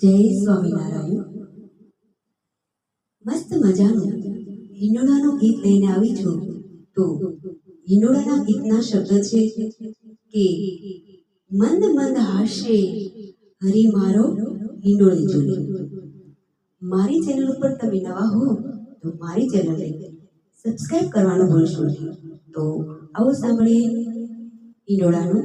જય સ્વામિનારાયણ. મસ્ત મજાનું. હિંડોળાનું ગીત લઈને આવી છું તો હિંડોળાના ગીતના શબ્દ છે કે, મંદ મંદ હાસ્ય હરી મારો હિંડોળી જોડે મારી ચેનલ ઉપર તમે નવા હો તો મારી ચેનલને સબસ્ક્રાઇબ કરવાનું ભૂલશો નહીં. તો આવો સાંભળીએ હિંડોળાનું